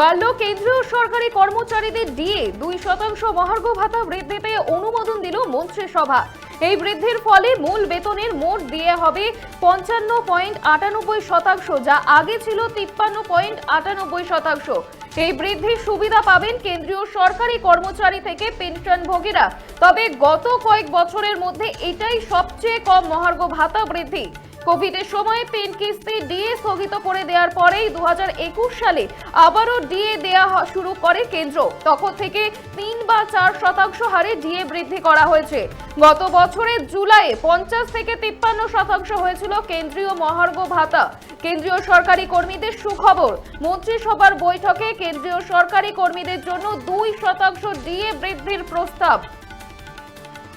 বাড়ল কেন্দ্রীয় সরকারি কর্মচারীদের ডিএ। দুই শতাংশ মহার্ঘ ভাতা বৃদ্ধিতে অনুমোদন দিল মন্ত্রিসভা। এই বৃদ্ধির ফলে মূল বেতনের মোট দিয়ে হবে পঞ্চান্ন পয়েন্ট আটানব্বই শতাংশ, যা আগে ছিল তিপ্পান্ন পয়েন্ট আটানব্বই শতাংশ। এই বৃদ্ধির সুবিধা পাবেন কেন্দ্রীয় সরকারি কর্মচারী থেকে পেনশনভোগীরা। তবে গত কয়েক বছরের মধ্যে এটাই সবচেয়ে কম মহার্ঘ ভাতা বৃদ্ধি। কোভিডের সময় পেন কিস্তি ডিএ স্থগিত করে দেওয়ার পরেই দুই হাজার একুশ সালে আবারও ডিএ হ- শুরু করে কেন্দ্র। তখন থেকে তিন বা চার শতাংশ হারে ডিএ বৃদ্ধি করা হয়েছে। গত বছরের জুলাইয়ে পঞ্চাশ থেকে তিপ্পান্ন শতাংশ হয়েছিল কেন্দ্রীয় মহার্ঘ ভাতা। কেন্দ্রীয় সরকারি কর্মীদের সুখবর, মন্ত্রিসভার বৈঠকে কেন্দ্রীয় সরকারি কর্মীদের জন্য দুই শতাংশ ডিএ বৃদ্ধির প্রস্তাব।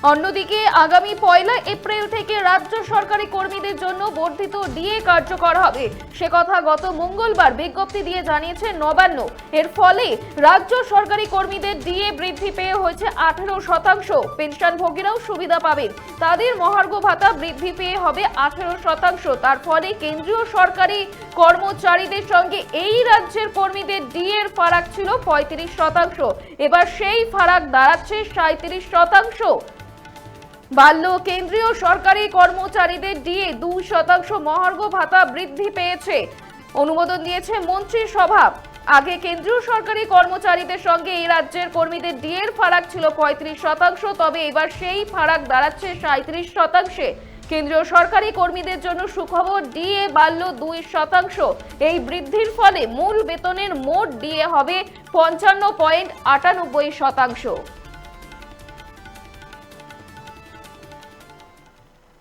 অন্যদিকে, আগামী পয়লা এপ্রিল থেকে রাজ্য সরকারি কর্মীদের জন্য বর্ধিত ডিএ কার্যকর হবে। সে কথা গত মঙ্গলবার বিজ্ঞপ্তি দিয়ে জানিয়েছে নবান্ন। এর ফলে রাজ্য সরকারি কর্মীদের ডিএ বৃদ্ধি পেয়ে হয়েছে আঠেরো শতাংশ। পেনশনভোগীরাও সুবিধা পাবেন। তাদের মহার্ঘ ভাতা বৃদ্ধি পেয়ে হবে আঠেরো শতাংশ। তার ফলে কেন্দ্রীয় সরকারি কর্মচারীদের সঙ্গে এই রাজ্যের কর্মীদের ডিএ এর ফারাক ছিল পঁয়ত্রিশ শতাংশ। এবার সেই ফারাক দাঁড়াচ্ছে সাঁত্রিশ শতাংশ। বাড়ল কেন্দ্রীয় সরকারি কর্মচারীদের ডিএ দুই শতাংশ মহার্ঘ ভাতা বৃদ্ধি পেয়েছে। অনুমোদন দিয়েছে মন্ত্রিসভা আগে কেন্দ্রীয় সরকারি কর্মচারীদের সঙ্গে এই রাজ্যের কর্মীদের ডিএর ফারাক ছিল পঁয়ত্রিশ শতাংশ, তবে এবার সেই ফারাক দাঁড়াচ্ছে সাঁত্রিশ শতাংশে। কেন্দ্রীয় সরকারি কর্মীদের জন্য সুখবর, ডিএ বাড়ল দুই শতাংশ। এই বৃদ্ধির ফলে মূল বেতনের মোট ডিএ হবে পঞ্চান্ন পয়েন্ট আটানব্বই শতাংশ।